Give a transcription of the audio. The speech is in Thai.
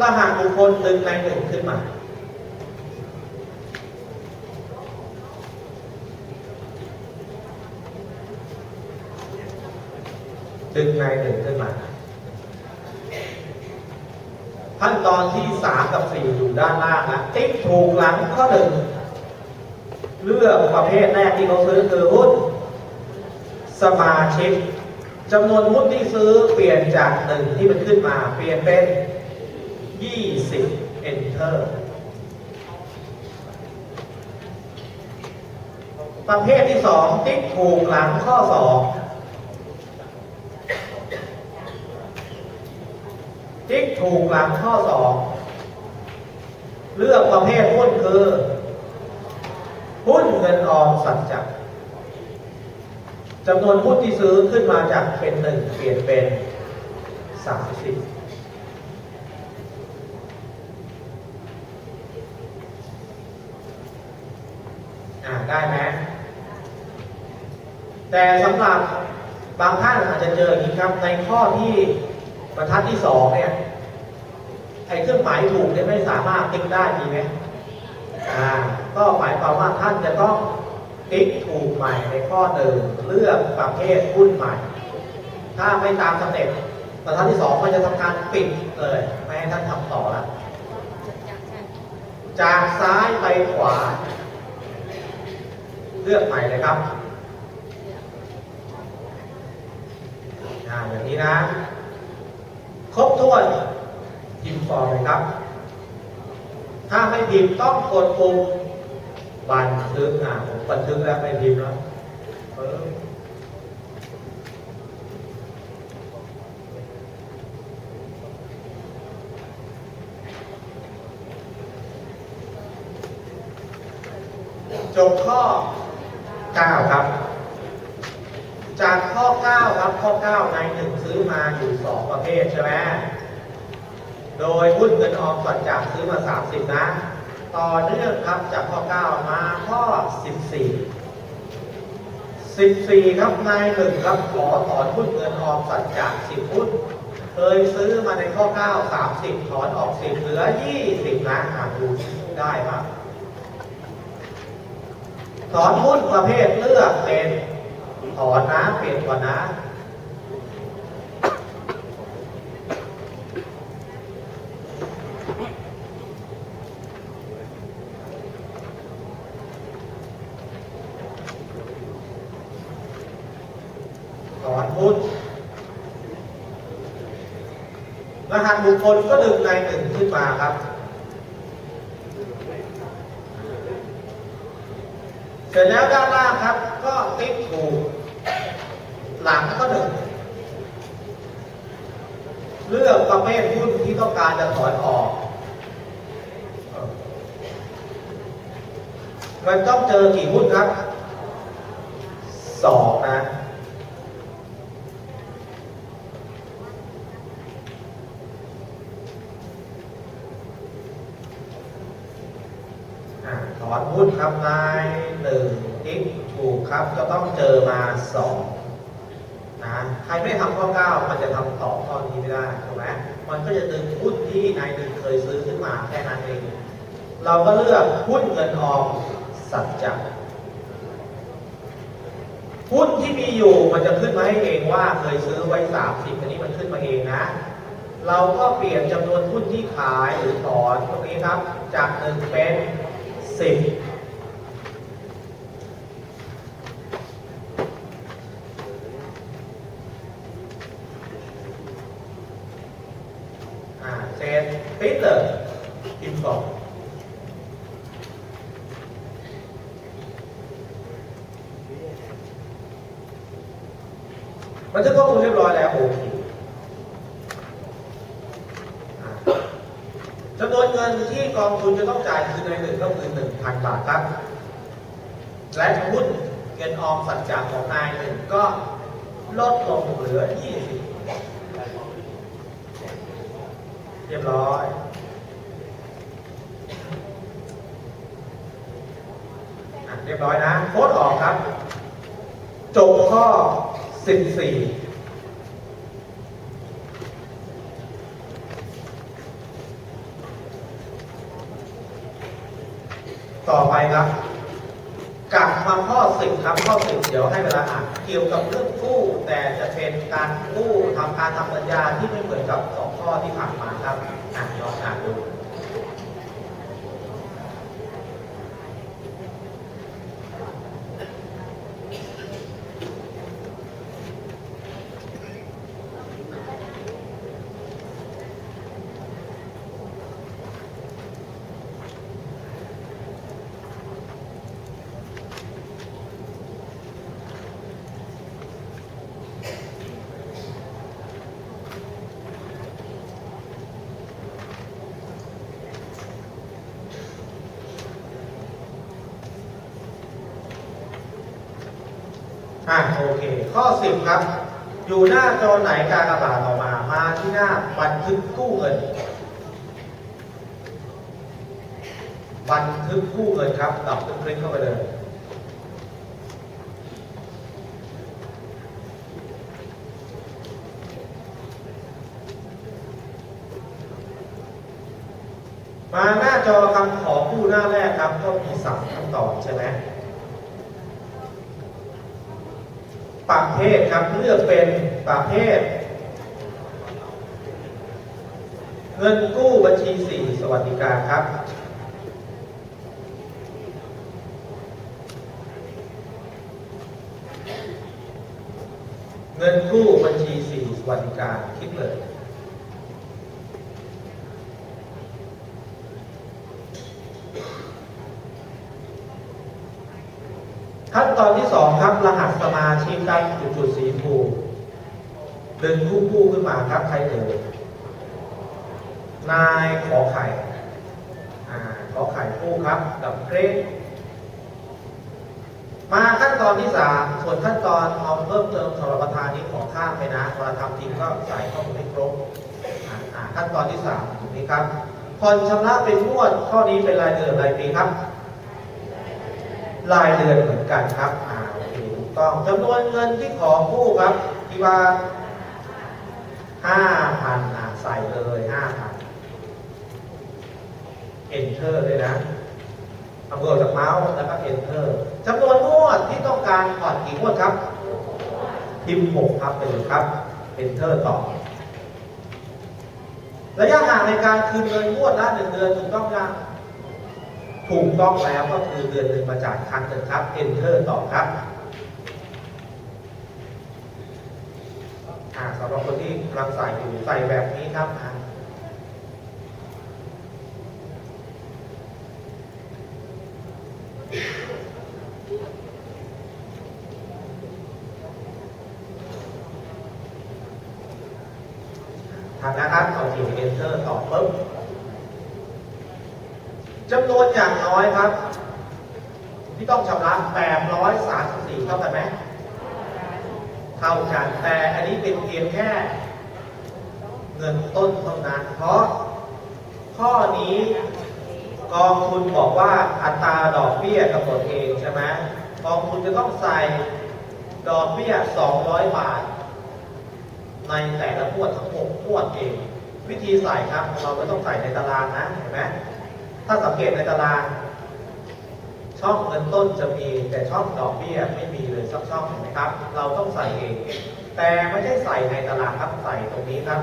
รหัสบุคคลหนึ่งในหนึ่งขึ้นมา ดึงในหนึ่งขึ้นมา ขั้นตอนที่สามกับสี่อยู่ด้านล่างนะติ๊กถูกหลังข้อหนึ่งเลือกประเภทแรกที่เขาซื้อคือหุ้นสมาชิกจำนวนหุ้นที่ซื้อเปลี่ยนจากหนึ่งที่มันขึ้นมา เปลี่ยนเป็น 20 enter ประเภทที่สองติ๊กถูกหลังข้อสองติ๊กถูกหลังข้อสองเลือกประเภทหุ้นคือหุ้นเงินออมสัจจะจำนวนหุ้นที่ซื้อขึ้นมาจากเป็นหนึ่งเปลี่ยนเป็นสามสิบ อ่าได้ไหมแต่สำหรับบางท่านอาจจะเจออย่างนี้ครับในข้อที่บรรทัดที่สองเนี่ยไอ้เครื่องหมายถูกเนี่ยไม่สามารถติ๊กได้มีไหมอ่าก็หมายความว่าท่านจะต้องติ๊กถูกใหม่ในข้อหนึ่งเลือกประเภทหุ้นใหม่ ถ้าไม่ตามสเต็ปบรรทัดที่สองมันจะทำการปิดเลยไม่ให้ท่านทำต่อล้วจากซ้ายไปขวา เลือกใหม่เลยครับอ่าอย่างนี้นะ ครบถ้วนพิมพ์ฟอร์มเลยครับ ถ้าไม่พิมพ์ต้องกดปุ่มบันทึกอ่าผมบันทึกแล้วไม่พิมพ์แล้วเออจบข้อ 9 ครับ จากข้อ 9 ครับข้อ 9 ในหนึ่งซื้อมาอยู่ 2 ประเภทใช่ไหมโดยหุ้นเงินออมสัจจะซื้อมา 30 นะ ต่อเนื่องครับจากข้อ 9 มาข้อ 14 14 ครับนายหนึ่งครับขอถอนหุ้นเงินออมสัจจะ10 หุ้น เคยซื้อมาในข้อ 9 30 ถอนออก 10 เหลือ 20 นะอ่านดูได้ครับ ถอนหุ้นประเภทเลือกเป็นถอนนะเปลี่ยนก่อนนะถอนหุ้นรหัสบุคคลก็ดึงในหนึ่งขึ้นมาครับ เสร็จแล้วด้านล่างครับ ก็ติ๊กถูก หลังก็หนึ่งเลือกประเภทหุ้นที่ต้องการจะถอนออก มันต้องเจอกี่หุ้นครับ สองนะ ถอนหุ้นครับนาย หนึ่งทิศถูกครับ จะต้องเจอมาสองนะใครไม่ทำข้อ 9 มันจะทำต่อข้อนี้ไม่ได้ถูกไหมมันก็จะดึงหุ้นที่นายหนึ่งเคยซื้อขึ้นมาแค่นั้นเอง เราก็เลือกหุ้นเงินออมสัจจะหุ้นที่มีอยู่มันจะขึ้นมาให้เองว่าเคยซื้อไว้ 30อันนี้มันขึ้นมาเองนะ เราก็เปลี่ยนจำนวนหุ้นที่ขายหรือถอนตรงนี้ครับ จากหนึ่งเป็น10 อ่าเซตปิดเลยพิมพ์ก่อนมันจะข้อมูลเรียบร้อยแล้วโอเคจำนวนเงินที่กองทุนจะต้องจ่ายคือในหนึ่งก็คือหนึ่งพันบาทครับ และหุ้นเงินออมสัจจะของนายหนึ่งก็ลดลงเหลือ20 เรียบร้อยอะเรียบร้อยนะ โค้ดออกครับ จบข้อ 14ต่อไปครับกลับมาข้อสิบครับข้อสิบเดี๋ยวให้เวลาอ่านเกี่ยวกับเรื่องกู้ แต่จะเป็นการกู้ทำการทำสัญญาที่ไม่เหมือนกับสอง ข้อที่ผ่านมาครับ อะโอเค ข้อสิบครับ อยู่หน้าจอไหนการกระบาดออกมา มาที่หน้าบันทึกกู้เงิน บันทึกกู้เงินครับดับคลิกเข้าไปเลยมาหน้าจอคำขอกู้หน้าแรกครับก็มีสามคำตอบใช่ไหม ประ เภทครับเลือกเป็นประเภท เงินกู้บัญชีสี่สวัสดิการครับ เงินกู้บัญชีสี่สวัสดิการคิดเลยขั้นตอนที่สอง รหัสสมาชิกครับจุดๆสีชมพูดึงคู่คู่ขึ้นมาครับใครเอ่ยนายขอไข่อ่าขอไข่คู่ครับ กับเกรดมาขั้นตอนที่สามส่วนขั้นตอนเอาเพิ่มเติมสำหรับประธานนี้ขอข้ามไปนะเวลาทำจริงก็ใส่ข้อมูลให้ครบขั้นตอนที่สามนี้ครับผ่อนชำระเป็นงวดข้อนี้เป็นรายเดือนรายปีครับ รายเดือนเหมือนกันครับอ่า ต้องจำนวนเงินที่ขอกู้ครับที่ว่าห้าพันอ่าใส่เลยห้าพัน enter เลยนะเอามือออกจากเมาส์แล้วก็ enter จำนวนงวดที่ต้องการผ่อนกี่งวดครับ พิมพ์หกครับไปเลยครับ enter ต่อระยะห่างในการคืนเงินงวดละหนึ่งเดือนถูกต้องยังถูกต้องแล้วก็คือเดือนหนึ่งมาจ่ายครั้งหนึ่งครับ enter ต่อครับอ่า สำหรับคนที่กำลังใส่อยู่ใส่แบบนี้ครับทำนะครับเอาที enter ต่อปุ๊บจำนวนอย่างน้อยครับ ที่ต้องชำระ834เท่ากันไหม เท่ากัน แต่อันนี้เป็นเพียงแค่เงินต้นเท่านั้น เพราะข้อนี้กองทุนบอกว่าอัตราดอกเบี้ยกำหนดเองใช่ไหมกองทุนจะต้องใส่ดอกเบี้ย 200 บาท ในแต่ละงวดทั้งหกงวดเอง วิธีใส่ครับ เราไม่ต้องใส่ในตารางนะเห็นไหมถ้าสังเกตในตาราง ช่องเงินต้นจะมีแต่ช่องดอกเบี้ยไม่มีเลยสักช่องเห็นไหมครับ เราต้องใส่เอง แต่ไม่ใช่ใส่ในตลาดครับใส่ตรงนี้ครับ